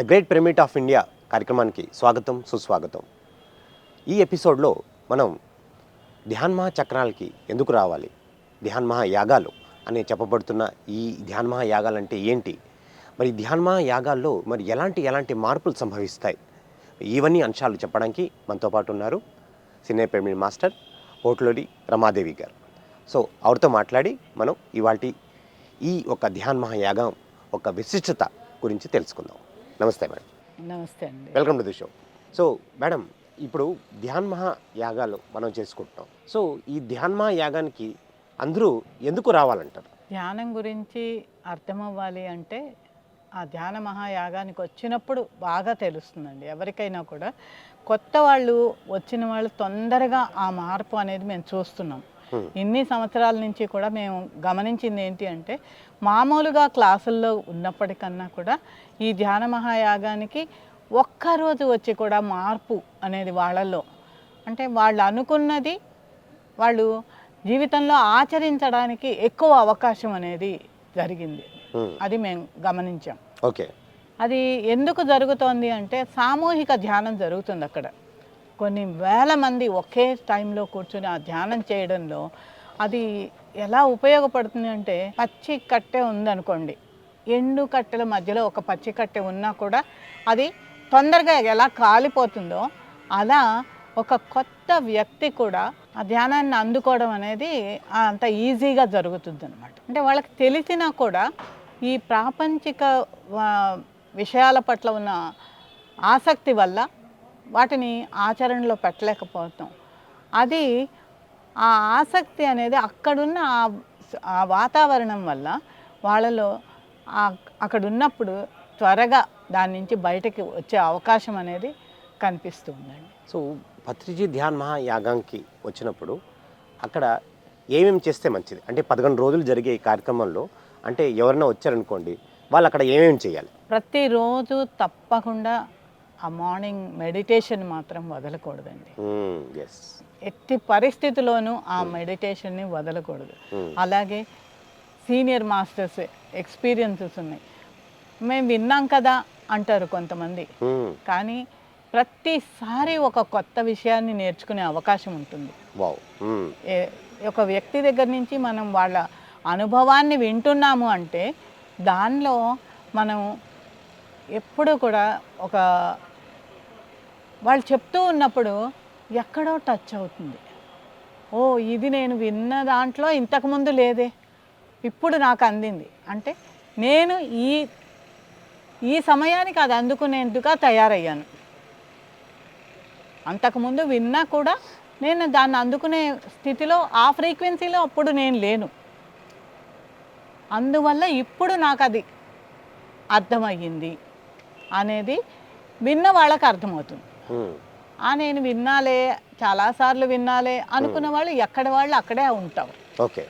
The great pyramid of India కార్యక్రమానికి స్వాగతం సుస్వాగతం. ఈ ఎపిసోడ్లో మనం ధ్యాన్మహా చక్రాలకి ఎందుకు రావాలి? ధ్యాన్మహా యాగాలు అని చెప్పబడుతున్న ఈ ధ్యాన్మహా యాగాలు అంటే ఏంటి? మరి ధ్యాన్మహా యాగాల్లో మరి ఎలాంటి ఎలాంటి మార్పులు సంభవిస్తాయి? ఇవన్నీ అంశాలు చెప్పడానికి మనతో పాటు ఉన్నారు సినీ పిరమిడ్ మాస్టర్ ఓట్లోడి రమాదేవి గారు. సో ఆవిడతో మాట్లాడి మనం ఇవాటి ఈ ఒక ధ్యాన్మహా యాగం ఒక విశిష్టత గురించి తెలుసుకుందాం. నమస్తే మేడం. నమస్తే అండి. Welcome to the show so madam ఇప్పుడు ధ్యాన్మహా యాగాలు మనం చేసుకుంటున్నాం. సో ఈ ధ్యాన్మహా యాగానికి అందరూ ఎందుకు రావాలంటారు? ధ్యానం గురించి అర్థమవ్వాలి అంటే ఆ ధ్యాన మహాయాగానికి వచ్చినప్పుడు బాగా తెలుస్తుందండి. ఎవరికైనా కూడా కొత్త వాళ్ళు వచ్చిన వాళ్ళు తొందరగా ఆ మార్పు అనేది మేము చూస్తున్నాం. ఇన్ని సంవత్సరాల నుంచి కూడా మేము గమనించింది ఏంటి అంటే మామూలుగా క్లాసుల్లో ఉన్నప్పటికన్నా కూడా ఈ ధ్యాన మహాయాగానికి ఒక్కరోజు వచ్చి కూడా మార్పు అనేది వాళ్ళల్లో. అంటే వాళ్ళు అనుకున్నది వాళ్ళు జీవితంలో ఆచరించడానికి ఎక్కువ అవకాశం అనేది జరిగింది. Hmm. అది మేము గమనించాం. ఓకే. అది ఎందుకు జరుగుతోంది అంటే సామూహిక ధ్యానం జరుగుతుంది అక్కడ. కొన్ని వేల మంది ఒకే టైంలో కూర్చొని ఆ ధ్యానం చేయడంలో అది ఎలా ఉపయోగపడుతుంది అంటే పచ్చి కట్టె ఉందనుకోండి. ఎండు కట్టెల మధ్యలో ఒక పచ్చి కట్టె ఉన్నా కూడా అది తొందరగా ఎలా కాలిపోతుందో అలా ఒక కొత్త వ్యక్తి కూడా ఆ ధ్యానాన్ని అందుకోవడం అనేది అంత ఈజీగా జరుగుతుంది అనమాట అంటే వాళ్ళకి తెలిసినా కూడా ఈ ప్రాపంచిక విషయాల పట్ల ఉన్న ఆసక్తి వల్ల వాటిని ఆచరణలో పెట్టలేకపోతాం. అది ఆ ఆసక్తి అనేది అక్కడున్న ఆ- వాతావరణం వల్ల వాళ్ళలో అక్కడ ఉన్నప్పుడు త్వరగా దాని నుంచి బయటకి వచ్చే అవకాశం అనేది కనిపిస్తుందండి సో పత్రిజీ ధ్యాన్మహా యాగానికి వచ్చినప్పుడు అక్కడ ఏమేమి చేస్తే మంచిది? అంటే పదకొండు రోజులు జరిగే ఈ కార్యక్రమంలో అంటే ఎవరైనా వచ్చారనుకోండి వాళ్ళు అక్కడ ఏమేమి చేయాలి? ప్రతిరోజు తప్పకుండా ఆ మార్నింగ్ మెడిటేషన్ మాత్రం వదలకూడదండి. ఎట్టి పరిస్థితిలోనూ ఆ మెడిటేషన్ని వదలకూడదు. అలాగే సీనియర్ మాస్టర్స్ ఎక్స్పీరియన్సెస్ ఉన్నాయి. మేము విన్నాం కదా అంటారు కొంతమంది. కానీ ప్రతిసారి ఒక కొత్త విషయాన్ని నేర్చుకునే అవకాశం ఉంటుంది. ఒక వ్యక్తి దగ్గర నుంచి మనం వాళ్ళ అనుభవాన్ని వింటున్నాము అంటే దానిలో మనం ఎప్పుడూ కూడా ఒక వాళ్ళు చెప్తూ ఉన్నప్పుడు ఎక్కడో టచ్ అవుతుంది. ఓ ఇది నేను విన్న దాంట్లో ఇంతకుముందు లేదే. ఇప్పుడు నాకు అందింది. అంటే నేను ఈ ఈ సమయానికి అది అందుకునేందుగా తయారయ్యాను. అంతకుముందు విన్నా కూడా నేను దాన్ని అందుకునే స్థితిలో ఆ ఫ్రీక్వెన్సీలో అప్పుడు నేను లేను. అందువల్ల ఇప్పుడు నాకు అది అర్థమయ్యింది అనేది విన్న వాళ్ళకి అర్థమవుతుంది. ఆ నేను విన్నాలే చాలాసార్లు విన్నాలే అనుకున్న వాళ్ళు ఎక్కడ వాళ్ళు అక్కడే ఉంటారు. ఓకే.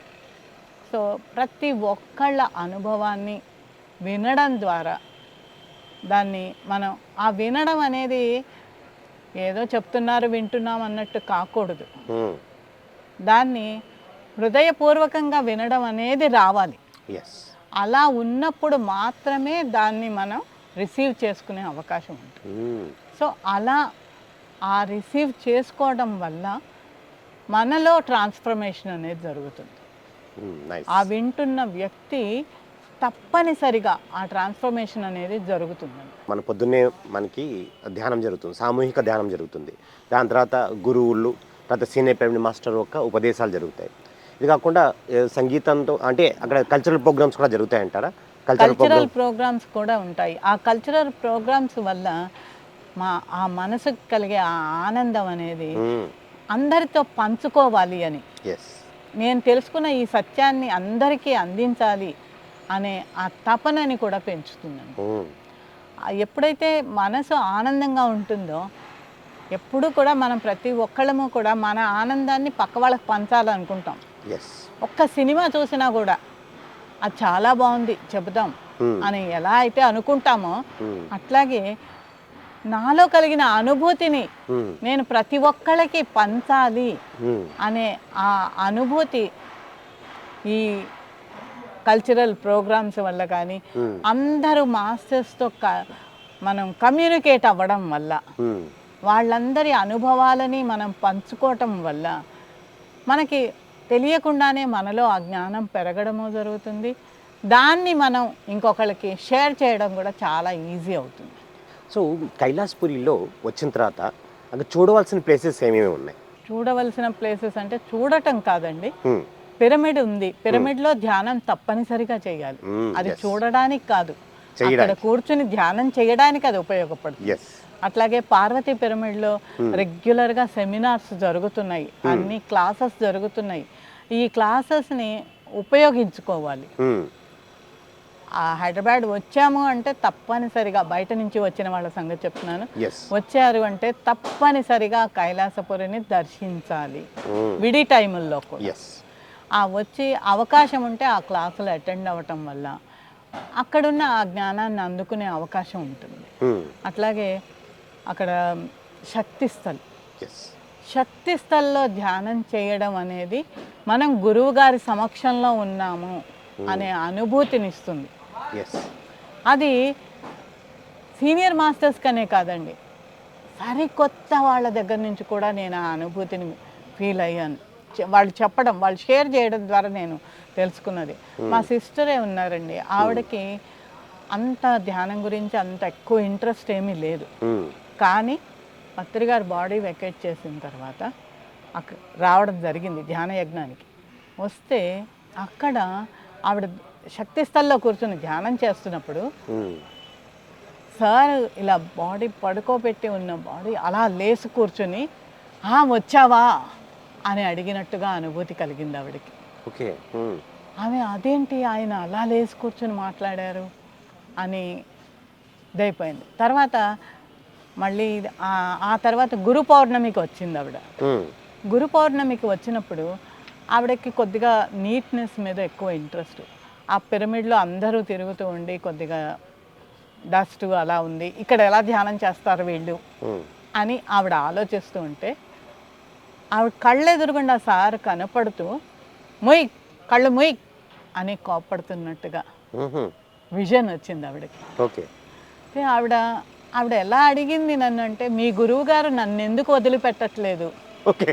సో ప్రతి ఒక్కళ్ళ అనుభవాన్ని వినడం ద్వారా దాన్ని మనం ఆ వినడం అనేది ఏదో చెప్తున్నారు వింటున్నాం అన్నట్టు కాకూడదు. దాన్ని హృదయపూర్వకంగా వినడం అనేది రావాలి. అలా ఉన్నప్పుడు మాత్రమే దాన్ని మనం రిసీవ్ చేసుకునే అవకాశం ఉంటుంది. సో అలా ఆ రిసీవ్ చేసుకోవడం వల్ల మనలో ట్రాన్స్ఫర్మేషన్ అనేది జరుగుతుంది. ఆ వింటున్న వ్యక్తి తప్పనిసరిగా ఆ ట్రాన్స్ఫర్మేషన్ అనేది జరుగుతుందండి. మన పొద్దున్నే మనకి ధ్యానం జరుగుతుంది సామూహిక ధ్యానం జరుగుతుంది. దాని తర్వాత గురువులు తర్వాత సీనియర్ ప్రైమరీ మాస్టర్ యొక్క ఉపదేశాలు జరుగుతాయి. ఇది కాకుండా సంగీతంతో అంటే అక్కడ కల్చరల్ ప్రోగ్రామ్స్ కూడా జరుగుతాయంటారా కల్చరల్ కల్చరల్ ప్రోగ్రామ్ ప్రోగ్రామ్స్ కూడా ఉంటాయి. ఆ కల్చరల్ ప్రోగ్రామ్స్ వల్ల మా ఆ మనసుకు కలిగే ఆ ఆనందం అనేది అందరితో పంచుకోవాలి అని. నేను తెలుసుకున్న ఈ సత్యాన్ని అందరికీ అందించాలి అనే ఆ తపనని కూడా పెంచుతుందండి ఆ ఎప్పుడైతే మనసు ఆనందంగా ఉంటుందో ఎప్పుడు కూడా మనం ప్రతి ఒక్కళ్ళము కూడా మన ఆనందాన్ని పక్క వాళ్ళకి పంచాలనుకుంటాం. ఒక్క సినిమా చూసినా కూడా అది చాలా బాగుంది చెబుదాం అని ఎలా అయితే అనుకుంటామో అట్లాగే నాలో కలిగిన అనుభూతిని నేను ప్రతి ఒక్కళ్ళకి పంచాలి అనే ఆ అనుభూతి ఈ కల్చరల్ ప్రోగ్రామ్స్ వల్ల కానీ అందరూ మాస్టర్స్తో మనం కమ్యూనికేట్ అవ్వడం వల్ల వాళ్ళందరి అనుభవాలని మనం పంచుకోవటం వల్ల మనకి తెలియకుండానే మనలో ఆ జ్ఞానం పెరగడము జరుగుతుంది. దాన్ని మనం ఇంకొకరికి షేర్ చేయడం కూడా చాలా ఈజీ అవుతుంది. సో కైలాసపురిలో వచ్చిన తర్వాత అక్కడ చూడవలసిన ప్లేసెస్ ఏమేమి ఉన్నాయి? చూడవలసిన ప్లేసెస్ అంటే చూడటం కాదండి. పిరమిడ్ ఉంది. పిరమిడ్లో ధ్యానం తప్పనిసరిగా చేయాలి. అది. చూడడానికి కాదు. అక్కడ. కూర్చుని ధ్యానం చేయడానికి అది ఉపయోగపడుతుంది. అట్లాగే పార్వతీ పిరమిడ్లో రెగ్యులర్గా సెమినార్స్ జరుగుతున్నాయి. అన్ని క్లాసెస్ జరుగుతున్నాయి. ఈ క్లాసెస్ని ఉపయోగించుకోవాలి. హైదరాబాద్ వచ్చాము అంటే తప్పనిసరిగా బయట నుంచి వచ్చిన వాళ్ళ సంగతి చెప్తున్నాను. వచ్చారు అంటే తప్పనిసరిగా కైలాసపురిని దర్శించాలి. ఉమ్, విడి టైముల్లో కూడా. ఆ వచ్చి అవకాశం ఉంటే ఆ క్లాసులు అటెండ్ అవ్వటం వల్ల అక్కడున్న ఆ జ్ఞానాన్ని అందుకునే అవకాశం ఉంటుంది. ఉమ్, అట్లాగే అక్కడ శక్తి స్థల్. ఎస్ శక్తి స్థల్లో ధ్యానం చేయడం అనేది మనం గురువు గారి సమక్షంలో ఉన్నాము అనే అనుభూతినిస్తుంది. అది సీనియర్ మాస్టర్స్ కనే కాదండి. సరికొత్త వాళ్ళ దగ్గర నుంచి కూడా నేను ఆ అనుభూతిని ఫీల్ అయ్యాను. వాళ్ళు చెప్పడం వాళ్ళు షేర్ చేయడం ద్వారా నేను తెలుసుకున్నది. మా సిస్టరే ఉన్నారండి. ఆవిడకి అంత ధ్యానం గురించి అంత ఎక్కువ ఇంట్రెస్ట్ ఏమీ లేదు. ఉమ్, కానీ పత్రి గారు బాడీ వెకేట్ చేసిన తర్వాత రావడం జరిగింది ధ్యాన యజ్ఞానికి. వస్తే అక్కడ ఆవిడ శక్తి స్థల్లో కూర్చొని ధ్యానం చేస్తున్నప్పుడు సార్ ఇలా బాడీ పడుకోబెట్టి ఉన్న బాడీ అలా లేచి కూర్చొని "ఆ, వచ్చావా? అని అడిగినట్టుగా అనుభూతి కలిగింది ఆవిడకి. ఓకే ఆమె అదేంటి ఆయన అలా లేచి కూర్చొని మాట్లాడారు? అని ఇదైపోయింది. తర్వాత మళ్ళీ ఆ- తర్వాత గురు పౌర్ణమికి వచ్చింది ఆవిడ. గురు పౌర్ణమికి వచ్చినప్పుడు ఆవిడకి కొద్దిగా నీట్నెస్ మీద ఎక్కువ ఇంట్రెస్ట్ ఆ పిరమిడ్లో అందరూ తిరుగుతూ ఉండి కొద్దిగా డస్ట్ అలా ఉంది. ఇక్కడ ఎలా ధ్యానం చేస్తారు వీళ్ళు? అని ఆవిడ ఆలోచిస్తూ ఉంటే ఆవిడ కళ్ళు ఎదురుగుండా సార్ కనపడుతూ మొయ్ కళ్ళు మొయ్ అని కోప్పడుతున్నట్టుగా ఉహుం, విజన్ వచ్చింది ఆవిడకి. ఓకే. ఆవిడ ఆవిడ ఎలా అడిగింది నన్ను అంటే మీ గురువు గారు నన్ను ఎందుకు వదిలిపెట్టట్లేదు? ఓకే.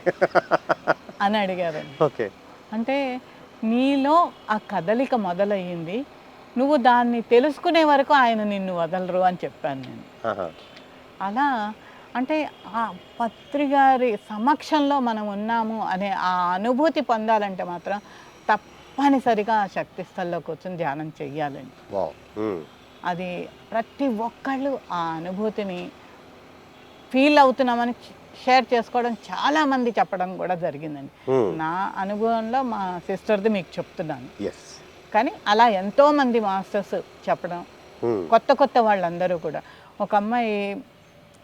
అని అడిగారండి ఓకే. అంటే నీలో ఆ కదలిక మొదలయ్యింది. నువ్వు దాన్ని తెలుసుకునే వరకు ఆయన నిన్ను వదలరు అని చెప్పాను నేను. అలా అంటే ఆ పత్రిగారి సమక్షంలో మనం ఉన్నాము అనే ఆ అనుభూతి పొందాలంటే మాత్రం తప్పనిసరిగా ఆ శక్తి స్థల్లో కూర్చొని ధ్యానం చెయ్యాలండి. అది ప్రతి ఒక్కళ్ళు ఆ అనుభూతిని ఫీల్ అవుతున్నామని షేర్ చేసుకోవడం చాలామంది చెప్పడం కూడా జరిగిందండి. నా అనుభవంలో మా సిస్టర్ది మీకు చెప్తున్నాను. కానీ అలా ఎంతోమంది మాస్టర్స్ చెప్పడం కొత్త కొత్త వాళ్ళందరూ కూడా. ఒక అమ్మాయి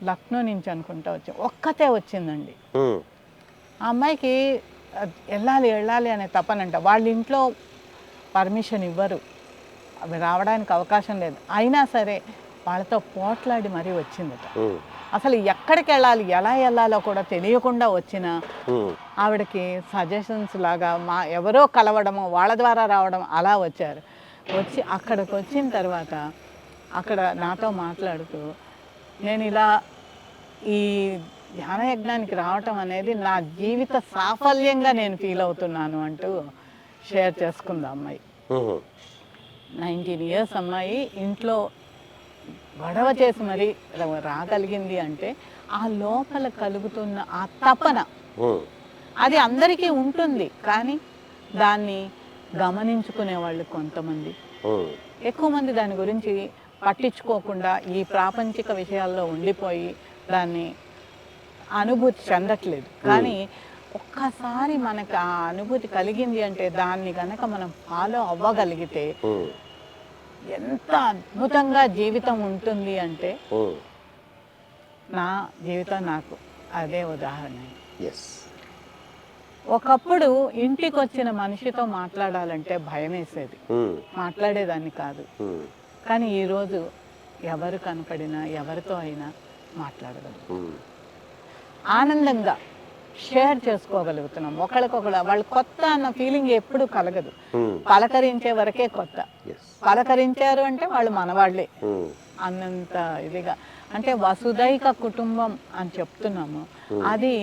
లక్నో నుంచి అనుకుంటా వచ్చి ఒక్కతే వచ్చిందండి. ఆ అమ్మాయికి వెళ్ళాలి వెళ్ళాలి అనే తపనంట. వాళ్ళ ఇంట్లో పర్మిషన్ ఇవ్వరు. అవి రావడానికి అవకాశం లేదు. అయినా సరే వాళ్ళతో పోట్లాడి మరీ వచ్చిందట. అసలు ఎక్కడికి వెళ్ళాలి ఎలా వెళ్ళాలో కూడా తెలియకుండా వచ్చిన ఆవిడకి సజెషన్స్ లాగా మా ఎవరో కలవడము వాళ్ళ ద్వారా రావడం అలా వచ్చారు. వచ్చి అక్కడికి వచ్చిన తర్వాత అక్కడ నాతో మాట్లాడుతూ నేను ఇలా ఈ ధ్యాన యజ్ఞానికి రావటం అనేది నా జీవిత సాఫల్యంగా నేను ఫీల్ అవుతున్నాను అంటూ షేర్ చేసుకుంది అమ్మాయి. నైన్టీన్ ఇయర్స్ అమ్మాయి ఇంట్లో గొడవ చేసి మరీ రాగలిగింది అంటే ఆ లోపల కలుగుతున్న ఆ తపన. అది అందరికీ ఉంటుంది కానీ దాన్ని గమనించుకునే వాళ్ళు కొంతమంది. ఎక్కువ మంది దాని గురించి పట్టించుకోకుండా ఈ ప్రాపంచిక విషయాల్లో ఉండిపోయి దాన్ని అనుభూతి చెందట్లేదు. కానీ ఒక్కసారి మనకు ఆ అనుభూతి కలిగింది అంటే దాన్ని కనుక మనం ఫాలో అవ్వగలిగితే ఎంత అద్భుతంగా జీవితం ఉంటుంది అంటే నా జీవితం నాకు అదే ఉదాహరణ. ఒకప్పుడు ఇంటికి వచ్చిన మనిషితో మాట్లాడాలంటే భయం వేసేది ఉమ్, మాట్లాడేదాన్ని కాదు. ఉమ్, కానీ ఈరోజు ఎవరు కనపడినా ఎవరితో అయినా మాట్లాడగలం. ఉమ్, ఆనందంగా షేర్ చేసుకోగలుగుతున్నాం. ఒకరికొకరు వాళ్ళు కొత్త అన్న ఫీలింగ్ ఎప్పుడు కలగదు. ఉమ్, పలకరించే వరకే కొత్త. పలకరించారు అంటే వాళ్ళు మనవాళ్ళే ఉమ్, అన్నంత ఇదిగా. అంటే వసుదైక కుటుంబం అని చెప్తున్నాము. అది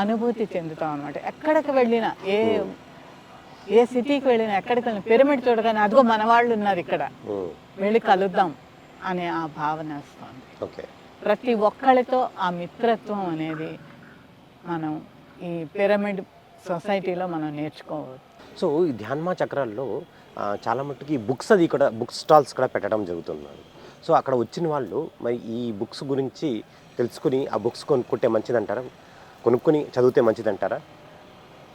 అనుభూతి చెందుతాం అనమాట ఎక్కడికి వెళ్ళినా ఏ ఏ సిటీకి వెళ్ళినా ఎక్కడికి వెళ్ళినా పిరమిడ్ చూడగానే అదిగో మన వాళ్ళు ఉన్నారు ఇక్కడ. వెళ్ళి కలుద్దాం అనే ఆ భావన వస్తుంది. ఓకే ప్రతి ఒక్కళ్ళతో ఆ మిత్రత్వం అనేది మనం ఈ పిరమిడ్ సొసైటీలో మనం నేర్చుకోవచ్చు. సో ఈ ధ్యాన్మా చక్రాల్లో చాలా మట్టుకి బుక్స్ అది కూడా బుక్ స్టాల్స్ కూడా పెట్టడం జరుగుతున్నారు. సో అక్కడ వచ్చిన వాళ్ళు మరి ఈ బుక్స్ గురించి తెలుసుకుని ఆ బుక్స్ కొనుక్కుంటే మంచిదంటారా? కొనుక్కొని చదివితే మంచిదంటారా?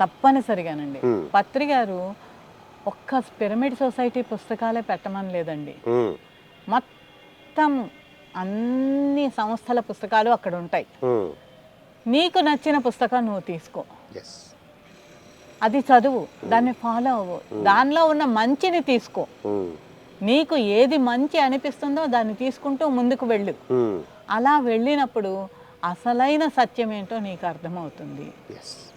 తప్పనిసరిగానండి. పత్రి గారు ఒక్క పిరమిడ్ సొసైటీ పుస్తకాలే పెట్టమని లేదండి. మొత్తం అన్ని సంస్థల పుస్తకాలు అక్కడ ఉంటాయి. నీకు నచ్చిన పుస్తకం నువ్వు తీసుకో. అది చదువు దాన్ని ఫాలో అవ్వు. దానిలో ఉన్న మంచిని తీసుకో. ఉమ్, నీకు ఏది మంచి అనిపిస్తుందో దాన్ని తీసుకుంటూ ముందుకు వెళ్ళు. ఉమ్, అలా వెళ్ళినప్పుడు అసలైన సత్యం ఏంటో నీకు అర్థమవుతుంది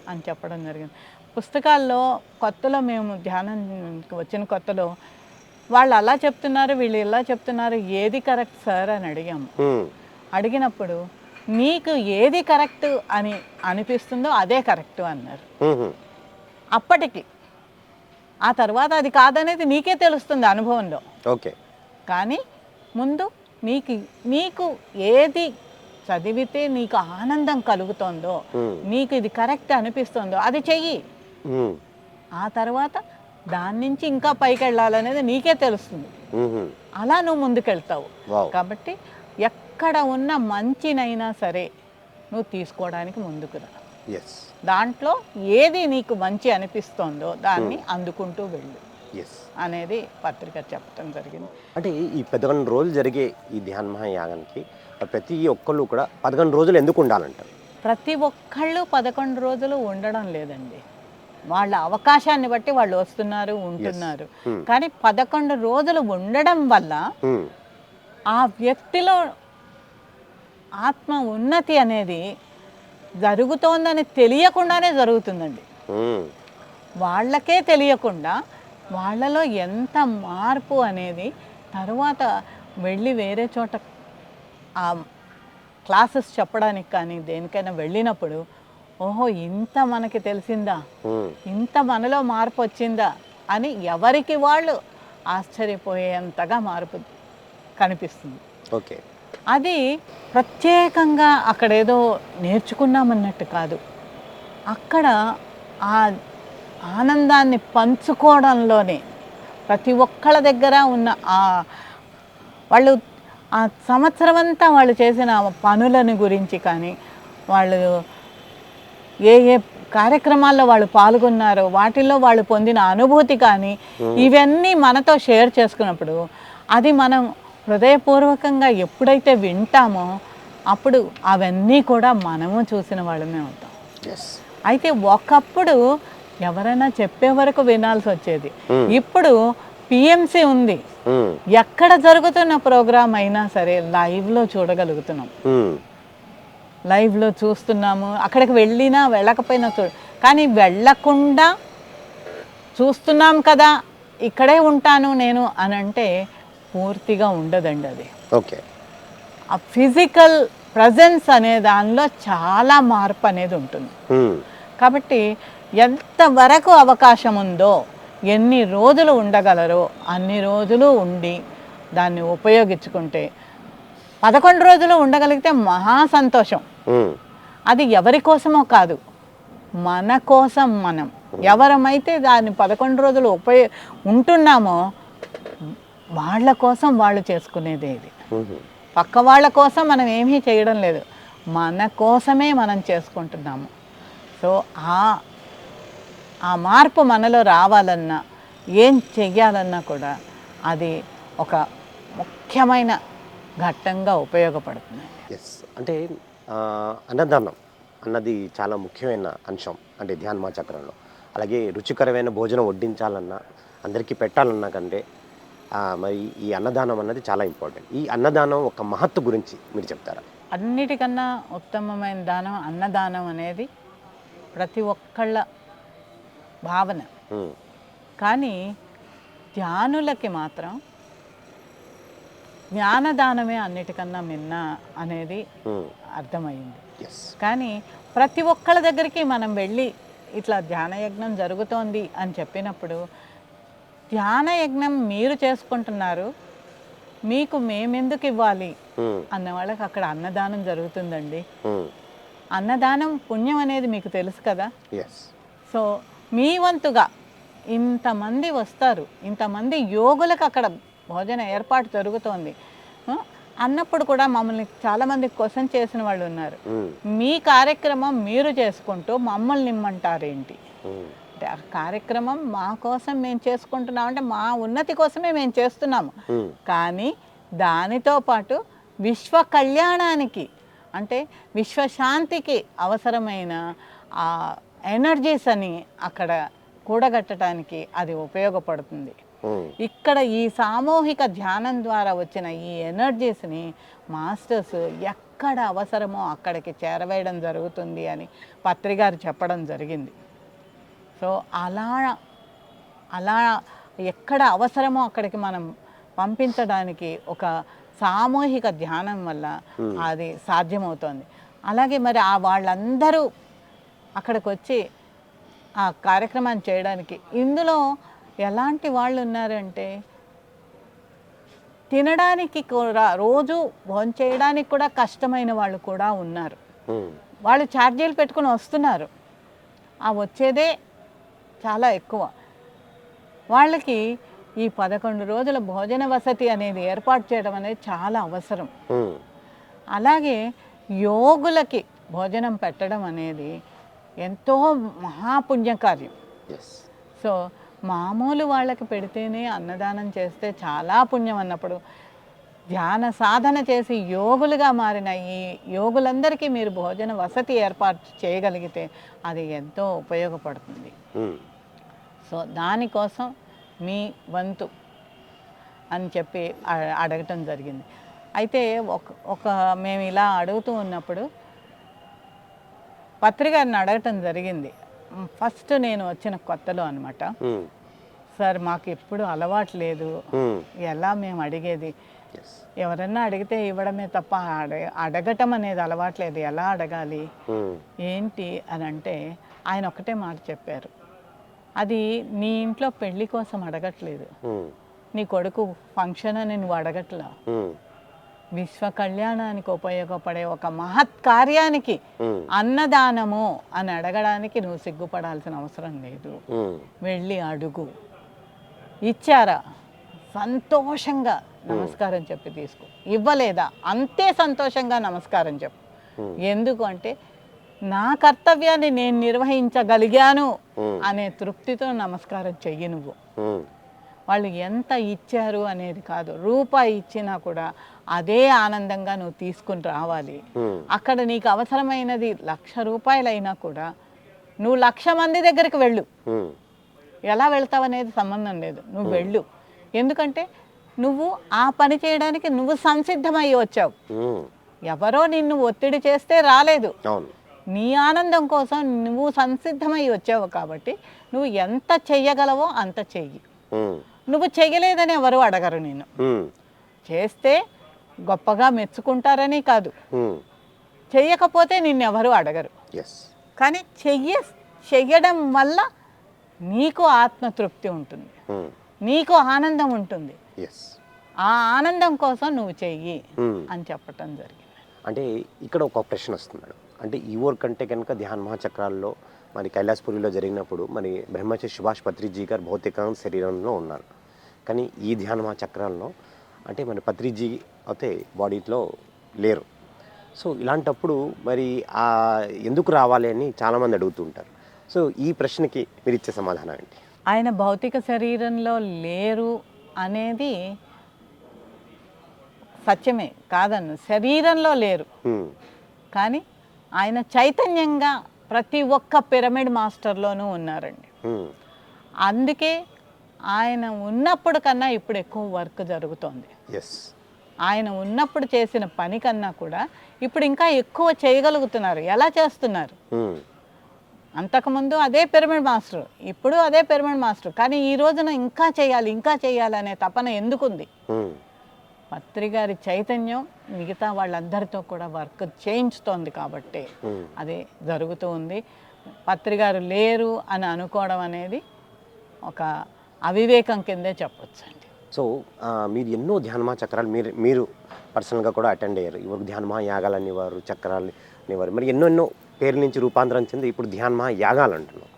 అని చెప్పడం జరిగింది. పుస్తకాల్లో కొత్తలో మేము ధ్యానం వచ్చిన కొత్తలో వాళ్ళు అలా చెప్తున్నారు వీళ్ళు ఇలా చెప్తున్నారు ఏది కరెక్ట్ సార్ అని అడిగాము. అడిగినప్పుడు నీకు ఏది కరెక్ట్ అని అనిపిస్తుందో అదే కరెక్ట్ అన్నారు. అప్పటికి. ఆ తర్వాత అది కాదనేది నీకే తెలుస్తుంది అనుభవంలో. ఓకే. కానీ ముందు నీకు నీకు ఏది చదివితే నీకు ఆనందం కలుగుతుందో నీకు ఇది కరెక్ట్ అనిపిస్తుందో అది చెయ్యి. ఆ తర్వాత దాని నుంచి ఇంకా పైకి వెళ్ళాలనేది నీకే తెలుస్తుంది. అలా నువ్వు ముందుకెళ్తావు. కాబట్టి ఎక్కడ ఉన్న మంచినైనా సరే నువ్వు తీసుకోవడానికి ముందుకు రా. ఎస్ దాంట్లో ఏది నీకు మంచి అనిపిస్తోందో దాన్ని అందుకుంటూ వెళ్ళు. ఎస్ అనేది పత్రిక చెప్పడం జరిగింది. అంటే ఈ పదకొండు రోజులు జరిగే ఈ ధ్యాన మహాయాగానికి ప్రతి ఒక్కళ్ళు కూడా పదకొండు రోజులు ఎందుకు ఉండాలంటారు? ప్రతి ఒక్కళ్ళు పదకొండు రోజులు ఉండడం లేదండి. వాళ్ళ అవకాశాన్ని బట్టి వాళ్ళు వస్తున్నారు ఉంటున్నారు. Hmm. కానీ పదకొండు రోజులు ఉండడం వల్ల ఉమ్, ఆ వ్యక్తిలో ఆత్మ ఉన్నతి అనేది జరుగుతోందని తెలియకుండానే జరుగుతుందండి. వాళ్ళకే తెలియకుండా వాళ్ళలో ఎంత మార్పు అనేది తర్వాత వెళ్ళి వేరే చోట ఆ క్లాసెస్ చెప్పడానికి కానీ దేనికైనా వెళ్ళినప్పుడు ఓహో ఇంత మనకి తెలిసిందా? ఇంత మనలో మార్పు వచ్చిందా? అని ఎవరికి వాళ్ళు ఆశ్చర్యపోయేంతగా మార్పు కనిపిస్తుంది. ఓకే. అది ప్రత్యేకంగా అక్కడ ఏదో నేర్చుకున్నామన్నట్టు కాదు. అక్కడ ఆ ఆనందాన్ని పంచుకోవడంలోనే ప్రతి ఒక్కళ్ళ దగ్గర ఉన్న ఆ వాళ్ళు ఆ సంవత్సరం అంతా వాళ్ళు చేసిన పనులని గురించి కానీ వాళ్ళు ఏ ఏ కార్యక్రమాల్లో వాళ్ళు పాల్గొన్నారో వాటిల్లో వాళ్ళు పొందిన అనుభూతి కానీ ఇవన్నీ మనతో షేర్ చేసుకున్నప్పుడు అది మనం హృదయపూర్వకంగా ఎప్పుడైతే వింటామో అప్పుడు అవన్నీ కూడా మనము చూసిన వాళ్ళమే అవుతాం. అయితే ఒకప్పుడు ఎవరైనా చెప్పే వరకు వినాల్సి వచ్చేది. Hmm. ఇప్పుడు పిఎంసి ఉంది. ఉమ్, ఎక్కడ జరుగుతున్న ప్రోగ్రామ్ అయినా సరే లైవ్లో చూడగలుగుతున్నాం. ఉమ్, లైవ్లో చూస్తున్నాము. అక్కడికి వెళ్ళినా వెళ్ళకపోయినా చూ కానీ వెళ్ళకుండా చూస్తున్నాం కదా ఇక్కడే ఉంటాను నేను అని అంటే పూర్తిగా ఉండదండి అది. ఓకే. ఆ ఫిజికల్ ప్రజెన్స్ అనే దానిలో చాలా మార్పు అనేది ఉంటుంది. కాబట్టి ఎంతవరకు అవకాశం ఉందో ఎన్ని రోజులు ఉండగలరో అన్ని రోజులు ఉండి దాన్ని ఉపయోగించుకుంటే పదకొండు రోజులు ఉండగలిగితే మహా సంతోషం. అది ఎవరి కోసమో కాదు మన కోసం మనం. ఎవరమైతే దాన్ని పదకొండు రోజులు ఉపయో ఉంటున్నామో వాళ్ళ కోసం వాళ్ళు చేసుకునేదే ఇది. పక్క వాళ్ళ కోసం మనం ఏమీ చేయడం లేదు. మన కోసమే మనం చేసుకుంటున్నాము. సో ఆ ఆ మార్పు మనలో రావాలన్నా ఏం చెయ్యాలన్నా కూడా అది ఒక ముఖ్యమైన ఘట్టంగా ఉపయోగపడుతుంది. ఎస్ అంటే అన్నదానం అన్నది చాలా ముఖ్యమైన అంశం. అంటే ధ్యాన్మా చక్రంలో అలాగే రుచికరమైన భోజనం వడ్డించాలన్నా అందరికీ పెట్టాలన్నా కంటే మరి ఈ అన్నదానం అన్నది చాలా ఇంపార్టెంట్. ఈ అన్నదానం ఒక మహత్తు గురించి మీరు చెప్తారా? అన్నిటికన్నా ఉత్తమమైన దానం అన్నదానం అనేది ప్రతి ఒక్కళ్ళ భావన. కానీ ధ్యానులకి మాత్రం జ్ఞానదానమే అన్నిటికన్నా మిన్న అనేది అర్థమైంది కానీ ప్రతి ఒక్కళ్ళ దగ్గరికి మనం వెళ్ళి ఇట్లా ధ్యాన యజ్ఞం జరుగుతోంది అని చెప్పినప్పుడు ధ్యాన యజ్ఞం మీరు చేసుకుంటున్నారు మీకు మేమెందుకు ఇవ్వాలి? అన్న వాళ్ళకి అక్కడ అన్నదానం జరుగుతుందండి. అన్నదానం పుణ్యం అనేది మీకు తెలుసు కదా? సో మీ వంతుగా ఇంతమంది వస్తారు ఇంతమంది యోగులకు అక్కడ భోజన ఏర్పాటు జరుగుతోంది. అన్నప్పుడు కూడా మమ్మల్ని చాలామంది క్వశ్చన్ చేసిన వాళ్ళు ఉన్నారు. మీ కార్యక్రమం మీరు చేసుకుంటూ మమ్మల్ని నిమ్మంటారేంటి అంటే ఆ కార్యక్రమం మా కోసం మేము చేసుకుంటున్నాం అంటే మా ఉన్నతి కోసమే మేము చేస్తున్నాము. కానీ దానితో పాటు విశ్వ కళ్యాణానికి అంటే విశ్వశాంతికి అవసరమైన ఆ ఎనర్జీస్ అని అక్కడ కూడగట్టడానికి అది ఉపయోగపడుతుంది. ఇక్కడ ఈ సామూహిక ధ్యానం ద్వారా వచ్చిన ఈ ఎనర్జీస్ని మాస్టర్స్ ఎక్కడ అవసరమో అక్కడికి చేరవేయడం జరుగుతుంది అని పత్రిగారు చెప్పడం జరిగింది. సో అలా అలా ఎక్కడ అవసరమో అక్కడికి మనం పంపించడానికి ఒక సామూహిక ధ్యానం వల్ల అది సాధ్యమవుతోంది. అలాగే మరి ఆ వాళ్ళందరూ అక్కడికి వచ్చి ఆ కార్యక్రమాన్ని చేయడానికి ఇందులో ఎలాంటి వాళ్ళు ఉన్నారంటే తినడానికి కూడా రోజు భోంచేయడానికి కూడా కష్టమైన వాళ్ళు కూడా ఉన్నారు. వాళ్ళు ఛార్జీలు పెట్టుకుని వస్తున్నారు. ఆ వచ్చేదే చాలా ఎక్కువ. వాళ్ళకి ఈ పదకొండు రోజుల భోజన వసతి అనేది ఏర్పాటు చేయడం అనేది చాలా అవసరం. అలాగే యోగులకి భోజనం పెట్టడం అనేది ఎంతో మహాపుణ్య కార్యం. ఎస్ సో మామూలు వాళ్ళకి పెడితేనే అన్నదానం చేస్తే చాలా పుణ్యం అన్నప్పుడు ధ్యాన సాధన చేసి యోగులుగా మారిన ఈ యోగులందరికీ మీరు భోజన వసతి ఏర్పాటు చేయగలిగితే అది ఎంతో ఉపయోగపడుతుంది. సో దానికోసం మీ వంతు అని చెప్పి అడగటం జరిగింది. అయితే ఒక ఒక మేము ఇలా అడుగుతూ ఉన్నప్పుడు పత్రికారిని అడగటం జరిగింది. ఫస్ట్ నేను వచ్చిన కొత్తలో అనమాట సార్ మాకు ఎప్పుడు అలవాటు లేదు. ఎలా మేము అడిగేది? ఎవరన్నా అడిగితే ఇవ్వడమే తప్ప అడ అడగటం అనేది అలవాట్లేదు ఎలా అడగాలి? ఏంటి అని అంటే ఆయన ఒకటే మాట చెప్పారు. అది నీ ఇంట్లో పెళ్ళి కోసం అడగట్లేదు. నీ కొడుకు ఫంక్షన్ అని నువ్వు అడగట్లా. విశ్వ కళ్యాణానికి ఉపయోగపడే ఒక మహత్ కార్యానికి అన్నదానము అని అడగడానికి నువ్వు సిగ్గుపడాల్సిన అవసరం లేదు. వెళ్ళి అడుగు. ఇచ్చారా? సంతోషంగా నమస్కారం చెప్పి తీసుకో. ఇవ్వలేదా? అంతే సంతోషంగా నమస్కారం చెప్పు. ఎందుకు అంటే నా కర్తవ్యాన్ని నేను నిర్వహించగలిగాను అనే తృప్తితో నమస్కారం చెయ్యి నువ్వు. వాళ్ళు ఎంత ఇచ్చారు అనేది కాదు. రూపాయి ఇచ్చినా కూడా అదే ఆనందంగా నువ్వు తీసుకుని రావాలి. అక్కడ నీకు అవసరమైనది లక్ష రూపాయలైనా కూడా నువ్వు లక్ష మంది దగ్గరికి వెళ్ళు. ఎలా వెళ్తావు అనేది సంబంధం లేదు. నువ్వు వెళ్ళు. ఎందుకంటే నువ్వు ఆ పని చేయడానికి నువ్వు సంసిద్ధమై వచ్చావు. ఎవరో నిన్ను ఒత్తిడి చేస్తే రాలేదు. నీ ఆనందం కోసం నువ్వు సంసిద్ధమై వచ్చావు కాబట్టి నువ్వు ఎంత చెయ్యగలవో అంత చెయ్యి. నువ్వు చెయ్యలేదని ఎవరు అడగరు నేను చేస్తే గొప్పగా మెచ్చుకుంటారని కాదు. చెయ్యకపోతే నిన్నెవరు అడగరు. కానీ చెయ్య చెయ్యడం వల్ల నీకు ఆత్మతృప్తి ఉంటుంది. నీకు ఆనందం ఉంటుంది. ఆ ఆనందం కోసం నువ్వు చెయ్యి అని చెప్పటం జరిగింది. అంటే ఇక్కడ ఒక ప్రశ్న వస్తుంది మేడం. అంటే ఈ వర్క్ అంటే కనుక ధ్యాన్ మహాచక్రాల్లో మరి కైలాసపురిలో జరిగినప్పుడు మరి బ్రహ్మశ్రీ సుభాష్ పత్రిజీ గారు భౌతిక శరీరంలో ఉన్నారు. కానీ ఈ ధ్యాన మహాచక్రాల్లో అంటే మన పత్రిజీ అయితే బాడీలో లేరు. సో ఇలాంటప్పుడు మరి ఆ ఎందుకు రావాలి అని చాలామంది అడుగుతుంటారు. సో ఈ ప్రశ్నకి మీరు ఇచ్చే సమాధానం ఏంటి? ఆయన భౌతిక శరీరంలో లేరు అనేది సత్యమే కాదన్ను శరీరంలో లేరు. కానీ ఆయన చైతన్యంగా ప్రతి ఒక్క పిరమిడ్ మాస్టర్లోనూ ఉన్నారండి. అందుకే ఆయన ఉన్నప్పుడు కన్నా ఇప్పుడు ఎక్కువ వర్క్ జరుగుతోంది. ఆయన ఉన్నప్పుడు చేసిన పని కన్నా కూడా ఇప్పుడు ఇంకా ఎక్కువ చేయగలుగుతున్నారు. ఎలా చేస్తున్నారు. అంతకుముందు అదే పిరమిడ్ మాస్టర్ ఇప్పుడు అదే పిరమిడ్ మాస్టర్. కానీ ఈ రోజున ఇంకా చేయాలి ఇంకా చేయాలి అనే తపన ఎందుకుంది. పత్రి గారి చైతన్యం మిగతా వాళ్ళందరితో కూడా వర్క్ చేయించుతోంది కాబట్టి ఉమ్. అది జరుగుతూ ఉంది. పత్రి గారు లేరు అని అనుకోవడం అనేది ఒక అవివేకం కిందే చెప్పొచ్చు అండి సో మీరు ఎన్నో ధ్యానమా చక్రాలు మీరు మీరు పర్సనల్గా కూడా అటెండ్ అయ్యారు. ఇవరకు ధ్యానమా యాగాలు అనేవారు చక్రాలు అనేవారు మరి ఎన్నో ఎన్నో పేర్ల నుంచి రూపాంతరం చెంది ఇప్పుడు ధ్యానమా యాగాలు అంటున్నాం.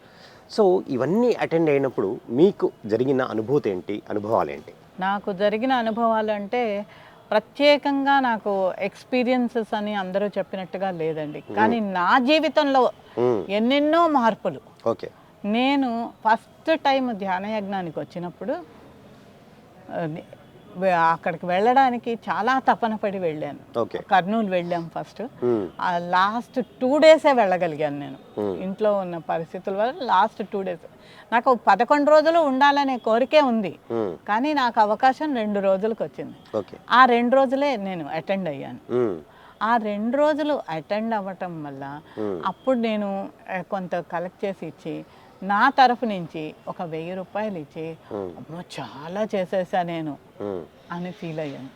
సో ఇవన్నీ అటెండ్ అయినప్పుడు మీకు జరిగిన అనుభూతి ఏంటి? అనుభవాలు ఏంటి? నాకు జరిగిన అనుభవాలు అంటే ప్రత్యేకంగా నాకు ఎక్స్పీరియన్సెస్ అని అందరూ చెప్పినట్టుగా లేదండి. కానీ నా జీవితంలో ఎన్నెన్నో మార్పులు. ఓకే. నేను ఫస్ట్ టైం ధ్యాన యజ్ఞానికి వచ్చినప్పుడు అక్కడికి వెళ్ళడానికి చాలా తపన పడి వెళ్ళాను. కర్నూలు వెళ్ళాం ఫస్ట్ ఆ లాస్ట్ టూ డేసే వెళ్ళగలిగాను నేను. ఇంట్లో ఉన్న పరిస్థితుల వల్ల లాస్ట్ టూ డేస్ నాకు పదకొండు రోజులు ఉండాలనే కోరికే ఉంది. కానీ నాకు అవకాశం రెండు రోజులకు వచ్చింది. ఆ రెండు రోజులే నేను అటెండ్ అయ్యాను. ఆ రెండు రోజులు అటెండ్ అవ్వటం వల్ల అప్పుడు నేను కొంత కలెక్ట్ చేసి ఇచ్చి నా తరఫు నుంచి ఒక వెయ్యి రూపాయలు ఇచ్చి అమ్మో చాలా చేసేసా నేను అని ఫీల్ అయ్యాను.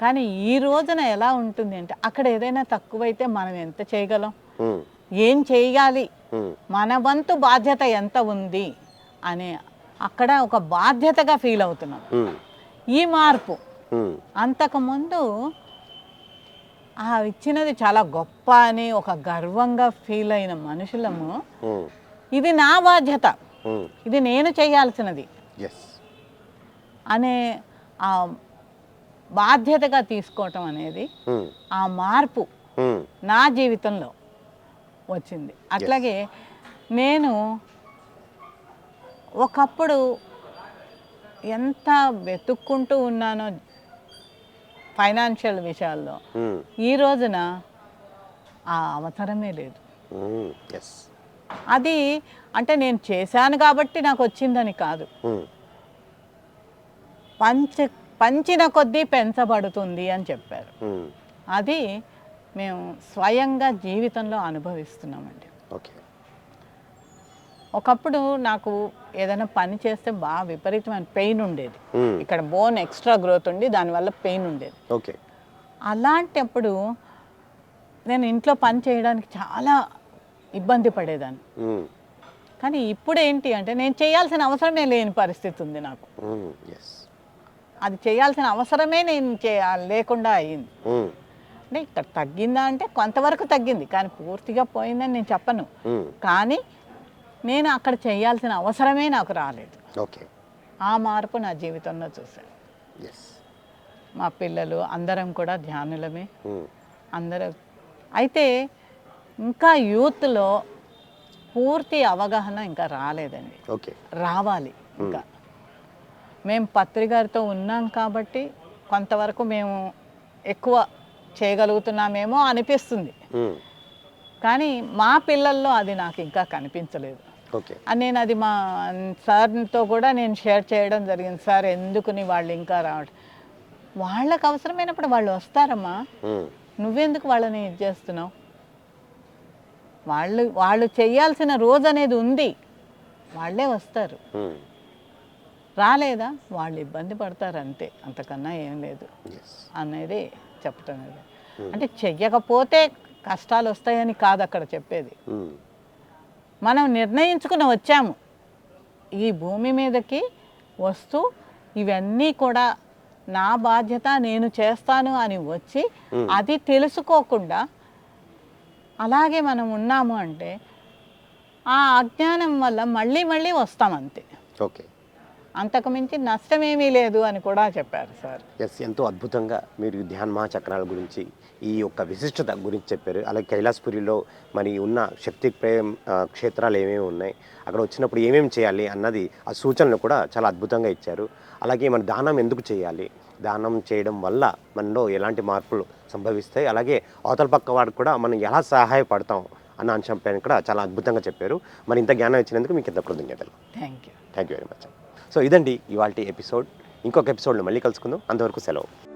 కానీ ఈ రోజున ఎలా ఉంటుంది అంటే అక్కడ ఏదైనా తక్కువైతే మనం ఎంత చేయగలం? ఏం చేయాలి? మన వంతు బాధ్యత ఎంత ఉంది? అనే అక్కడ ఒక బాధ్యతగా ఫీల్ అవుతున్నాం. ఈ మార్పు అంతకుముందు ఆ ఇచ్చినది చాలా గొప్ప అని ఒక గర్వంగా ఫీల్ అయిన మనుషులము ఇది నా బాధ్యత. ఉమ్, ఇది నేను చేయాల్సినది. అనే ఆ బాధ్యతగా తీసుకోవటం అనేది ఉమ్, ఆ మార్పు ఉమ్, నా జీవితంలో వచ్చింది. అట్లాగే నేను ఒకప్పుడు ఎంత వెతుక్కుంటూ ఉన్నానో ఫైనాన్షియల్ విషయాల్లో ఈ రోజున ఆ అవసరమే లేదు. ఎస్ అది అంటే నేను చేశాను కాబట్టి నాకు వచ్చిందని కాదు. పంచ పంచిన కొద్దీ పెంచబడుతుంది అని చెప్పారు. అది మేము స్వయంగా జీవితంలో అనుభవిస్తున్నామండి. ఓకే. ఒకప్పుడు నాకు ఏదైనా పని చేస్తే బాగా విపరీతమైన పెయిన్ ఉండేది. ఇక్కడ బోన్ ఎక్స్ట్రా గ్రోత్ ఉండి దానివల్ల పెయిన్ ఉండేది. ఓకే. అలాంటప్పుడు నేను ఇంట్లో పని చేయడానికి చాలా ఇబ్బంది పడేదాన్ని. కానీ ఇప్పుడు ఏంటి అంటే నేను చేయాల్సిన అవసరమే లేని పరిస్థితి ఉంది నాకు. అది చేయాల్సిన అవసరమే నేను లేకుండా అయ్యింది ఉమ్, అంటే ఇక్కడ తగ్గిందా అంటే కొంతవరకు తగ్గింది. కానీ పూర్తిగా పోయిందని నేను చెప్పను. కానీ నేను అక్కడ చేయాల్సిన అవసరమే నాకు రాలేదు. ఓకే. ఆ మార్పు నా జీవితంలో చూశాను. ఎస్ మా పిల్లలు అందరం కూడా ధ్యానులమే. అందరూ. అయితే ఇంకా యూత్లో పూర్తి అవగాహన ఇంకా రాలేదండి. ఓకే. రావాలి ఇంకా. మేము. పత్రికారితో ఉన్నాం కాబట్టి కొంతవరకు మేము ఎక్కువ చేయగలుగుతున్నామేమో అనిపిస్తుంది. కానీ మా పిల్లల్లో అది నాకు ఇంకా కనిపించలేదు. నేను అది మా సార్తో కూడా నేను షేర్ చేయడం జరిగింది. సార్ ఎందుకుని వాళ్ళు ఇంకా రావడం వాళ్ళకి అవసరమైనప్పుడు వాళ్ళు వస్తారమ్మా. నువ్వెందుకు వాళ్ళని ఇది చేస్తున్నావు? వాళ్ళు వాళ్ళు చేయాల్సిన రోజు అనేది ఉంది. వాళ్ళే వస్తారు. రాలేదా? వాళ్ళు ఇబ్బంది పడతారు అంతే. అంతకన్నా ఏం లేదు అనేది చెప్పటం లేదు. అంటే చెయ్యకపోతే కష్టాలు వస్తాయని కాదు అక్కడ చెప్పేది. మనం నిర్ణయించుకుని వచ్చాము. ఈ భూమి మీదకి వస్తూ ఇవన్నీ కూడా నా బాధ్యత నేను చేస్తాను అని వచ్చి. అది తెలుసుకోకుండా అలాగే మనం ఉన్నాము అంటే ఆ అజ్ఞానం వల్ల మళ్ళీ మళ్ళీ వస్తాం అంతే. ఓకే. అంతకుమించి నష్టమేమీ లేదు అని కూడా చెప్పారు సార్. ఎస్ ఎంతో అద్భుతంగా మీరు ధ్యాన్ మహాచక్రాల గురించి ఈ యొక్క విశిష్టత గురించి చెప్పారు. అలాగే కైలాసపురిలో మరి ఉన్న శక్తి ప్రేమ క్షేత్రాలు ఏమేమి ఉన్నాయి అక్కడ వచ్చినప్పుడు ఏమేమి చేయాలి అన్నది ఆ సూచనలు కూడా చాలా అద్భుతంగా ఇచ్చారు. అలాగే మన దానం ఎందుకు చేయాలి దానం చేయడం వల్ల మనలో ఎలాంటి మార్పులు సంభవిస్తాయి? అలాగే అవతల పక్క వాడికి కూడా మనం ఎలా సహాయపడతాం అన్న అంశం పైన కూడా చాలా అద్భుతంగా చెప్పారు. మరి ఇంత జ్ఞానం ఇచ్చినందుకు మీకు ఇంత కృతజ్ఞతలు. Thank you thank you very much so ఇదండి ఇవాళ ఎపిసోడ్. ఇంకొక ఎపిసోడ్లో మళ్ళీ కలుసుకుందాం. అంతవరకు సెలవు.